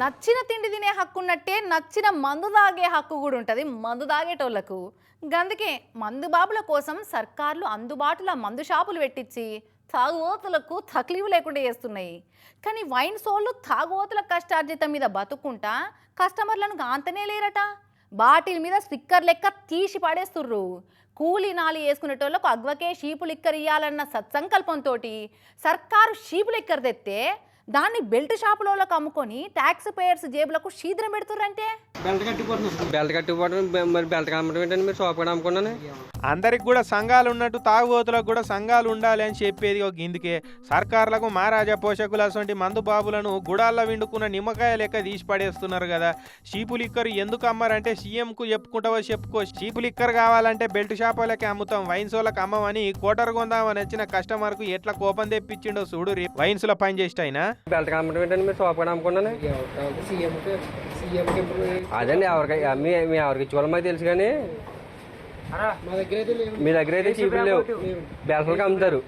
నచ్చిన తిండి తినే హక్కు ఉన్నట్టే నచ్చిన మందు తాగే హక్కు కూడా ఉంటుంది. మందు తాగేటోళ్ళకు గందుకే మందు బాబుల కోసం సర్కార్లు అందుబాటులో మందు షాపులు పెట్టించి తాగుబోతులకు తక్లీవు లేకుండా చేస్తున్నాయి. కానీ వైన్ సోళ్ళు తాగుబోతుల కష్టార్జితం మీద బతుకుంటా కస్టమర్లను గాంతనే లేరట. బాటిల్ మీద స్టిక్కర్ లెక్క తీసి పడేస్తుర్రు. కూలీ నాలి వేసుకునేటోళ్ళకు అగ్వకే షీపు లిక్కర్ ఇయ్యాలన్న సత్సంకల్పంతో సర్కారు షీపు లిక్కర్ తెస్తే దాన్ని బెల్ట్ షాపులోకి అమ్ముకొని ట్యాక్స్ పేయర్స్ జేబులకు కూడా అమ్ముకున్నాను? అందరికి కూడా సంఘాలు ఉన్నట్టు తాగుబోతులకు కూడా సంఘాలు ఉండాలి అని చెప్పేది ఒక ఇందుకే. సర్కార్లకు మహారాజా పోషకులు అటువంటి మందు బాబులను గుడాల్లో విండుకున్న నిమ్మకాయ లెక్క తీసి పడేస్తున్నారు కదా. షీపు లిక్కర్ ఎందుకు అమ్మారంటే సీఎంకు చెప్పుకుంటావో చెప్పుకో. షీపు లిక్కర్ కావాలంటే బెల్ట్ షాపులకి అమ్ముతాం. వైన్సోలకు అమ్మమని కోటర్ కొందామని వచ్చిన కస్టమర్కు ఎట్లా కోపం తెప్పించిండో చూడు వైన్స్లో పని చేస్ట్ అయినా? బెల్ట్ కమ్మడం ఏంటండి మీరు షాప్ కూడా అమ్ముకున్నాను అదండి ఎవరికి మీ మీ ఎవరికి ఇచ్చుకోవాలి మాకు తెలుసు కానీ. మా దగ్గర అయితే చీపులు లేవు. బెల్టలకు అమ్ముతారు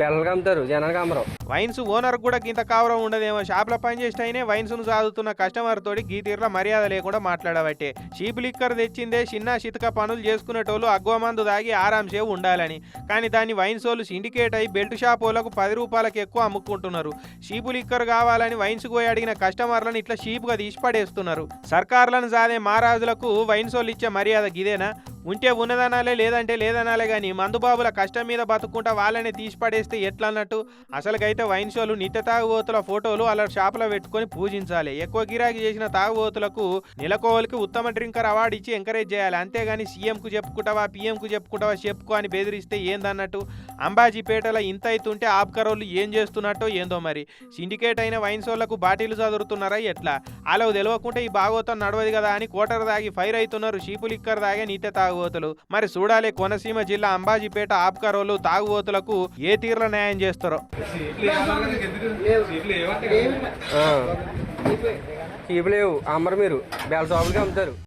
బెల్టలకు అమ్ముతారు జనానికి అమ్మరు. వైన్స్ ఓనర్ కూడా ఇంత కావరం ఉండదేమో. షాప్లో పని చేసిన అయినే వైన్స్ను సాదుతున్న కస్టమర్ తోటి గీతీర్ల మర్యాద లేకుండా మాట్లాడబట్టే. షీప్ లిక్కర్ తెచ్చిందే చిన్న చితక పనులు చేసుకునేటోళ్ళు అగ్వమందు దాగి ఆరాంసే ఉండాలని. కానీ దాన్ని వైన్స్ వాళ్ళు సిండికేట్ అయి బెల్ట్ షాప్ వాళ్ళకు పది రూపాయలకు ఎక్కువ అమ్ముకుంటున్నారు. షీపు లిక్కర్ కావాలని వైన్స్ పోయి అడిగిన కస్టమర్లను ఇట్లా షీప్గా తీసి పడేస్తున్నారు. సర్కార్లను సాదే మహారాజులకు వైన్స్ వాళ్ళు ఇచ్చే మర్యాద గిదేనా? ఉంటే ఉన్నదనాలే లేదంటే లేదనాలే కానీ మందుబాబుల కష్టం మీద బతుకుంటా వాళ్ళనే తీసి పడేస్తే ఎట్లా అన్నట్టు అసలుకైతే వైన్ షోలు నిత్య తాగుబోతుల ఫోటోలు అలా షాపులో పెట్టుకొని పూజించాలి. ఎక్కువ గిరాకీ చేసిన తాగుబోతులకు నెలకోవలికి ఉత్తమ డ్రింకర్ అవార్డు ఇచ్చి ఎంకరేజ్ చేయాలి. అంతేగాని సీఎంకు చెప్పుకుంటావా పీఎంకు చెప్పుకుంటావా చెప్పుకో అని బెదిరిస్తే ఏందన్నట్టు? అంబాజీపేటలో ఇంత అవుతుంటే ఆబ్కరోళ్ళు ఏం చేస్తున్నట్టో ఏందో మరి? సిండికేట్ అయిన వైన్ షోలకు బాటిల్ చదువుతున్నారా ఎట్లా? అలా తెలియకుంటే ఈ భాగవతం నడవదు కదా అని కోటర్ దాగి ఫైర్ అవుతున్నారు షీపు లిక్కర్ దాగే నిత్య తాగుబోతులు. మరి చూడాలి కోనసీమ జిల్లా అంబాజీపేట ఆబ్కారోలు తాగుబోతులకు ఏ తీర్ల న్యాయం చేస్తారో? చీపు లేవు. అమ్మరు మీరు. బేల షాపులకి అమ్ముతారు.